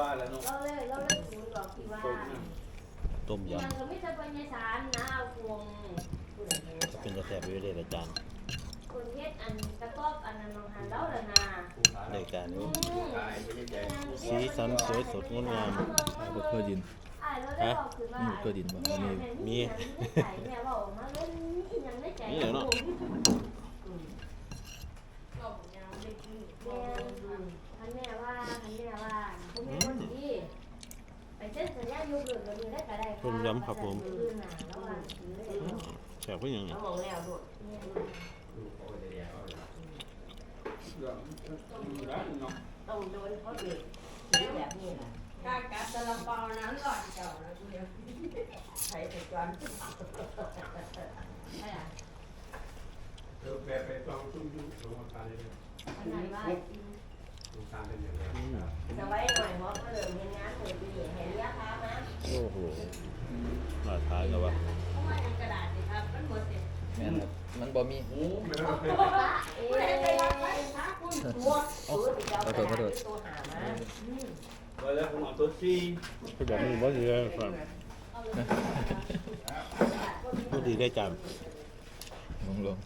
ว่าแล้วเนาะเราเลยเราเลยศูนย์บอกที่ว่าต้มที่ยมันก็ไม่จะเป็นยาสารนะเอาพวงผู้ใดเนี่ยำจะเป็นกระแสไปเรื่อยๆอาจารย์คนเฮ็ดอันตะกอบอันนั้นมองหันแล้วละนะรายการอืนี้มตายไม่ได้ใจสีสันสวยสดงดงามขายบดทั่วดินอ่าเราได้บอกคือว่าอืมตัวดินบ่แม่มี ต้มยำครับผมอื่นน่ะแล้วว่าถือได้เนาะแซ่บเพื่อหยังเอามองแล้วด้วยแม่เรื่องร้านเนาะต้องโดนเขาเด็กซื้อแบบนี้ล่ะกากัดตะลำเปานั้นหลอดเก่านะกูเดียวใช้แต่จวนใช่อะเออแบบไปลองชุ่มชุ่มลงมาทานเลยนะอันนั้นว่าลงทานเป็นอย่างไรครับจะไว้หน่อยเพร อ้โหน่าทานกันวะเพราะว่ายังกระดาษสิครับมันหมดสิแม่นครับมันบ่มีโอ้ไม่ต้องไปเอ๊ผู้ใดไปรับไปะทักคุณตัวตัวตัวหามาว่าแล้วผมเอาตัวซีคือแบบนี้ว่าดีเลยครับพูดดีได้จานลงลง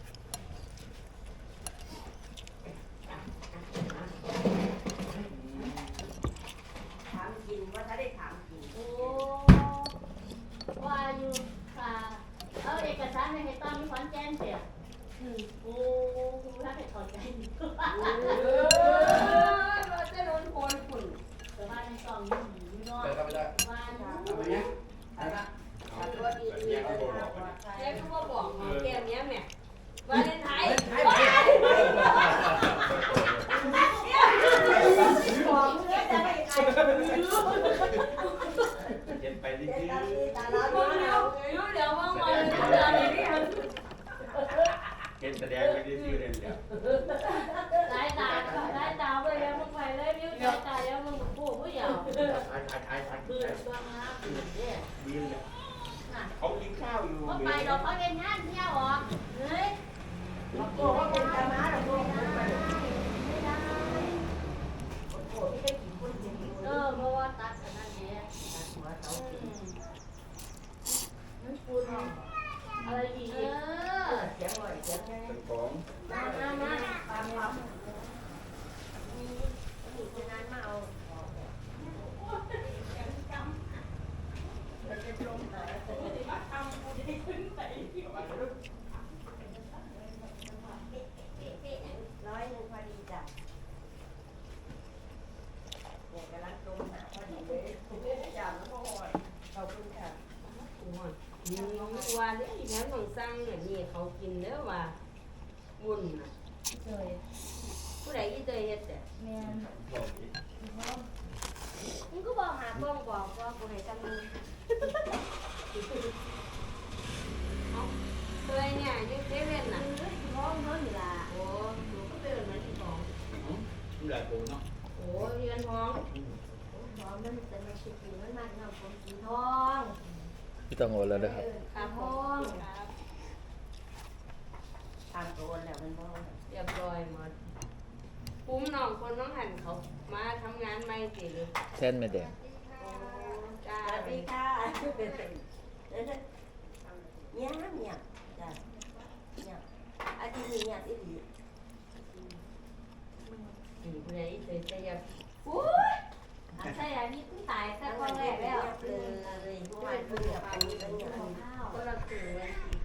ถามกินว่าถ้าได้ถามกินโอ้ว่าอยู่ค่ะเอา เอกสานในเฮตอนมีขอนแจ้งเสียโอ้ถ้าเป็นขอนแก่น เออเราจะโดนคนฝุ่น แต่ว่าในซองมีอยู่เนาะ ไปครับไปได้ ว่า ทำไมเนี่ย ตัวดีดีเลยค่ะปลอดภัย เจ๊ก็มาบอกหมอแก้มเนี้ยแม่วาเลนไทน์ ของเนื้อจะไปใคร เย็นไปนิด เด็ นึ ตาดี ง ตาลา รู้เดี๋ยวรู้เดี๋ยวว่างวันเลยทำอะไรนี่มัน เห็นแสดงไปที่ซีเรียนเดียว สายตาสายตาไปแล้วมึงไปเลยมิ้วสายตาแล้วมึงผู้ผู้เยาว์ ไอ้ไอ้ไอ้ไอ้ ปืนตัวมาปืนเนี่ ยบินเนี่ยเขากินข้าวอยู่ เขาไปดอกเขาเล่นงานเที่ยวหรอเฮ้ยบอกว่าเป็นธรรมะดอกไม่ได้ไม่ได้เออเพราะว่าตัดขนาดนี้ตัดหัวเขานั่นคุณอะไรอีกเออเสียงหน่อยเสียงไง เป็นของ มามามาตามเรามีมีคนนั้นมาเอาเราจะลงหา ร้อยหนึ่งพอดีจ้ะเนี่ยกำลังลงหาพอดีเลยจำแล้วก็หอขอบคุณค่ะนี่ว่าเนี่ยแม่ต้องสั่งเนี่ยนี่เขากินเด้อว่าบุญน่ะเคยผู้ใดที่เคยเฮ็ดแต่แม่นมึงก็บอกหากล้องบอกว่ากูให้จำมึง เนี่ยอยุ่เซเว่นน่ะห้องเท่านี้ล่ะโอ้หนูก็เป็นเหมือนที่ของผู้ใหญ่ผมเนาะโอ้เรียนท้องท้องมันจะมาชิกินมันมันเอาคนกินท้องพี่ต้องโอนแล้วนะครับครับผท้อมงครับทานโอนแล้วมันท้องเรียบร้อยหมดปุ้มน้องคนน้องหันเขามาทำงานไม่สิหรือแท่นไม่แดงโอ้จ้าสวัสดีค่ะเนี่ยเนี่ยจ้ะเนี่ยอาทิตย์นี้เนี่ยที่ดี อืมผู้ใด